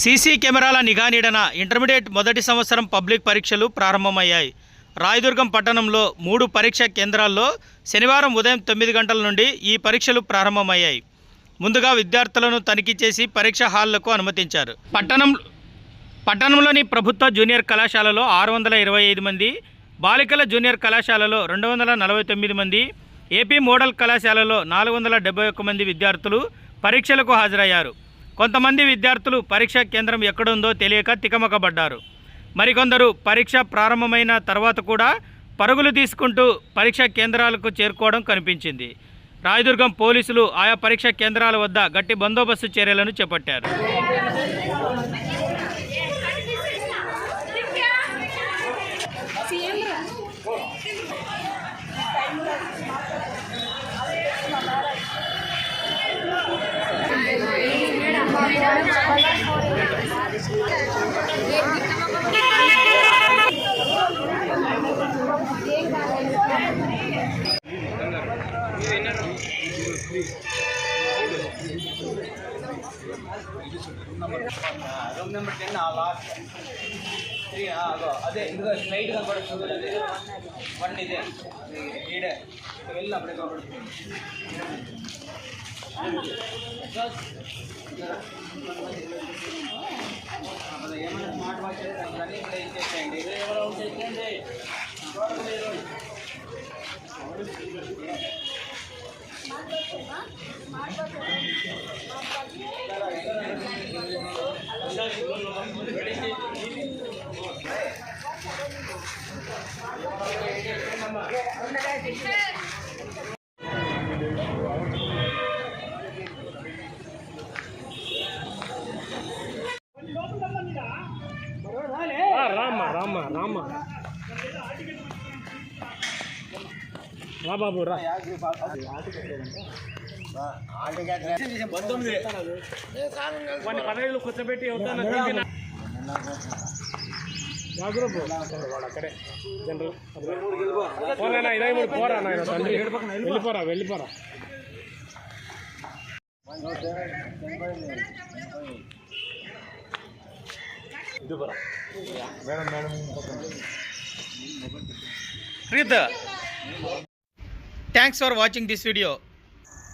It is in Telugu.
సీసీ కెమెరాల నిఘా నీడన ఇంటర్మీడియట్ మొదటి సంవత్సరం పబ్లిక్ పరీక్షలు ప్రారంభమయ్యాయి. రాయదుర్గం పట్టణంలో మూడు పరీక్షా కేంద్రాల్లో శనివారం ఉదయం తొమ్మిది గంటల నుండి ఈ పరీక్షలు ప్రారంభమయ్యాయి. ముందుగా విద్యార్థులను తనిఖీ చేసి పరీక్ష హాళ్ళకు అనుమతించారు. పట్టణం పట్టణంలోని ప్రభుత్వ జూనియర్ కళాశాలలో ఆరు వందల ఇరవై ఐదు మంది బాలికల జూనియర్ కళాశాలలో రెండు వందల నలభై తొమ్మిది మంది ఏపీ మోడల్ కళాశాలలో నాలుగు వందల డెబ్బై ఒక్క మంది విద్యార్థులు పరీక్షలకు హాజరయ్యారు. కొంతమంది విద్యార్థులు పరీక్షా కేంద్రం ఎక్కడుందో తెలియక తికమకబడ్డారు. మరికొందరు పరీక్ష ప్రారంభమైన తర్వాత కూడా పరుగులు తీసుకుంటూ పరీక్షా కేంద్రాలకు చేరుకోవడం కనిపించింది. రాయదుర్గం పోలీసులు ఆయా పరీక్షా కేంద్రాల వద్ద గట్టి బందోబస్తు చర్యలను చేపట్టారు. Please. రూమ్ నెంబర్ టెన్ ఆ లాస్ట్ త్రీ అదో అదే ఇదిగో స్ట్రైట్ కనపడుతుంది అదే వన్ ఇదే ఈడే వెళ్ళి అప్పుడే కనపడుతుంది అప్పుడు ఏమైనా స్మార్ట్ వాచ్ కానీ ఇక్కడ ఇచ్చేసేయండి ఇది ఎవరో చేసేయండి రామ్మ రామ్మ రామ్మ రా బాబు రా కొన్ని పదహైదులు కూర్చోబెట్టి ఎవరితోనో తిరిగిన జాగ్రత్త వాడు అక్కడే జనరల్ పోలేనా ఇరవై మూడు పోరా నాయన తండ్రి వెళ్ళిపోరా వెళ్ళిపోరా Preeth thanks for watching this video